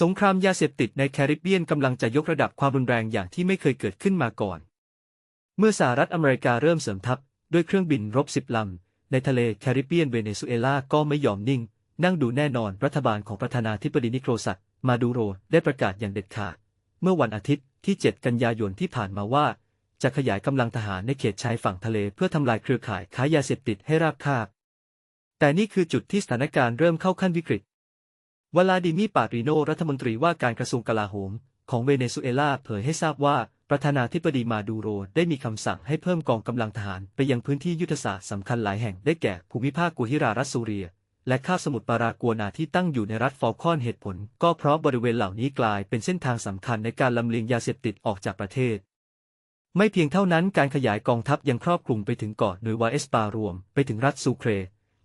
สงครามยาเสพติดในแคริบเบียนกำลังจะยกระดับความรุนแรงอย่างที่ไม่เคยเกิดขึ้นมาก่อน เมื่อสหรัฐอเมริกาเริ่มเสริมทัพ ด้วยเครื่องบินรบสิบลำ ในทะเลแคริบเบียนเวเนซุเอลาก็ไม่ยอมนิ่ง นั่งดูแน่นอนรัฐบาลของประธานาธิบดีนิโคลซัสมาดูโรได้ประกาศอย่างเด็ดขาด เมื่อวันอาทิตย์ที่ 7 กันยายนที่ผ่านมาว่า จะขยายกำลังทหารในเขตชายฝั่งทะเลเพื่อทำลายเครือข่ายค้ายาเสพติดให้ราบคาบ แต่นี่คือจุดที่สถานการณ์เริ่มเข้าขั้นวิกฤต วลาดิมีปาริโนรัฐมนตรีว่าการกระทรวงกลาโหม ของเวเนซุเอลาเผยให้ทราบว่า ประธานาธิบดีมาดูโรได้มีคำสั่งให้เพิ่มกองกำลังทหารไปยังพื้นที่ยุทธศาสตร์สำคัญหลายแห่งได้แก่ภูมิภาคกัวฮิรารัสซูเรีย และคาบสมุทรปารากัวนาที่ตั้งอยู่ในรัฐฟอลคอนเหตุผล ก็เพราะบริเวณเหล่านี้กลายเป็นเส้นทางสำคัญในการลำเลียงยาเสพติดออกจากประเทศไม่เพียงเท่านั้นการขยายกองทัพยังครอบคลุมไปถึงเกาะหรือวาเอสปารวม ไปถึงรัฐซูเคร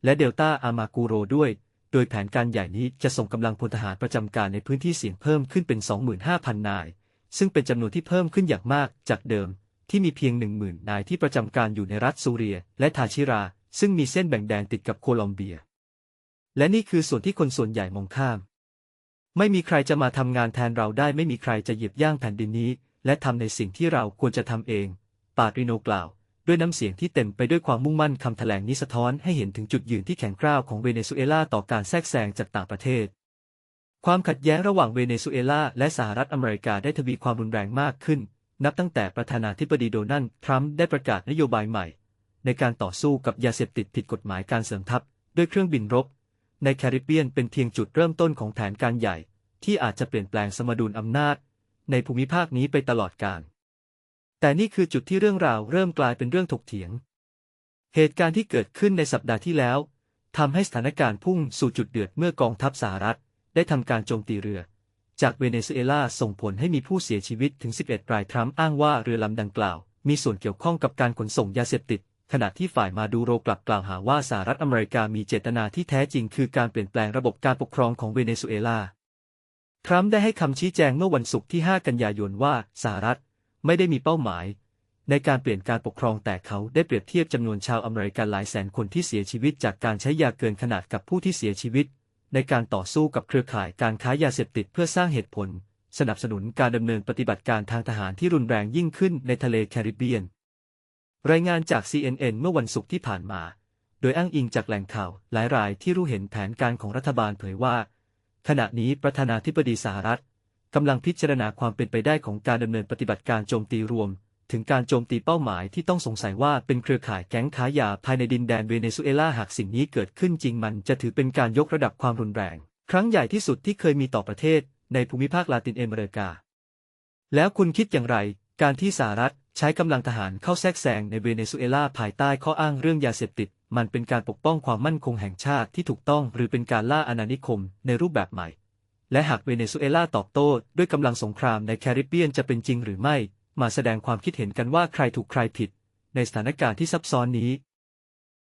และเดลต้าอามากูโรด้วย โดยแผนการใหญ่นี้จะส่งกำลังพลทหารประจำการในพื้นที่เสี่ยงเพิ่มขึ้นเป็น 25,000 นาย ซึ่งเป็นจำนวนที่เพิ่มขึ้นอย่างมากจากเดิม ที่มีเพียง 10,000 นายที่ประจำการอยู่ในรัฐซูเรีย และทาชิรา ซึ่งมีเส้นแบ่งแดนติดกับโคลอมเบีย และนี่คือส่วนที่คนส่วนใหญ่มองข้าม ไม่มีใครจะมาทำงานแทนเราได้ไม่มีใครจะเหยียบย่างแผ่นดินนี้ และทำในสิ่งที่เราควรจะทำเอง ปาริโนกล่าว ด้วยน้ำเสียงที่เต็มไปด้วยความมุ่งมั่นคำแถลงนี้สะท้อนให้เห็นถึงจุดยืนที่แข็งกร้าวของเวเนซุเอลาต่อการแทรกแซงจากต่างประเทศ ความขัดแย้งระหว่างเวเนซุเอลาและสหรัฐอเมริกาได้ทวีความรุนแรงมากขึ้น นับตั้งแต่ประธานาธิบดีโดนัลด์ทรัมป์ได้ประกาศนโยบายใหม่ ในการต่อสู้กับยาเสพติดผิดกฎหมายการเสริมทัพ ด้วยเครื่องบินรบ ในแคริบเบียนเป็นเพียงจุดเริ่มต้นของแผนการใหญ่ ที่อาจจะเปลี่ยนแปลงสมดุลอำนาจ ในภูมิภาคนี้ไปตลอดกาล แต่นี่คือจุดที่เรื่องราวเริ่มกลายเป็นเรื่องถกเถียง เหตุการณ์ที่เกิดขึ้นในสัปดาห์ที่แล้วทำให้สถานการณ์พุ่งสู่จุดเดือดเมื่อกองทัพสหรัฐ ได้ทำการโจมตีเรือ จากเวเนซุเอลาส่งผลให้มีผู้เสียชีวิตถึง 11 รายทรัมป์อ้างว่าเรือลำดังกล่าว มีส่วนเกี่ยวข้องกับการขนส่งยาเสพติด ขณะที่ฝ่ายมาดูโรกลับกล่าวหาว่าสหรัฐอเมริกามีเจตนาที่แท้จริง คือการเปลี่ยนแปลงระบบการปกครองของเวเนซุเอลาทรัมป์ได้ให้คำชี้แจงเมื่อวันศุกร์ที่ 5 กันยายนว่าสหรัฐ ไม่ได้มีเป้าหมาย ในการเปลี่ยนการปกครองแต่เขาได้เปรียบเทียบจำนวนชาวอเมริกันหลายแสนคนที่เสียชีวิตจากการใช้ยาเกินขนาดกับผู้ที่เสียชีวิต ในการต่อสู้กับเครือข่ายการค้ายาเสพติดเพื่อสร้างเหตุผล สนับสนุนการดำเนินปฏิบัติการทางทหารที่รุนแรงยิ่งขึ้นในทะเลแคริบเบียน รายงานจาก CNN เมื่อวันศุกร์ที่ผ่านมา โดยอ้างอิงจากแหล่งข่าวหลายรายที่รู้เห็นแผนการของรัฐบาลเผยว่า ขณะนี้ประธานาธิบดีสหรัฐ กำลังพิจารณาความเป็นไปได้ของการดำเนินปฏิบัติการโจมตีรวม ถึงการโจมตีเป้าหมายที่ต้องสงสัยว่าเป็นเครือข่ายแก๊งค้ายาภายในดินแดนเวเนซุเอลาหากสิ่งนี้เกิดขึ้นจริงมันจะถือเป็นการยกระดับความรุนแรง ครั้งใหญ่ที่สุดที่เคยมีต่อประเทศในภูมิภาคลาตินอเมริกา แล้วคุณคิดอย่างไร การที่สหรัฐใช้กำลังทหารเข้าแทรกแซงในเวเนซุเอลาภายใต้ข้ออ้างเรื่องยาเสพติด มันเป็นการปกป้องความมั่นคงแห่งชาติที่ถูกต้องหรือเป็นการล่าอาณานิคมในรูปแบบใหม่ และหากเวเนซุเอลาตอบโต้ด้วยกำลังสงครามในแคริบเบียนจะเป็นจริงหรือไม่ มาแสดงความคิดเห็นกันว่าใครถูกใครผิด ในสถานการณ์ที่ซับซ้อนนี้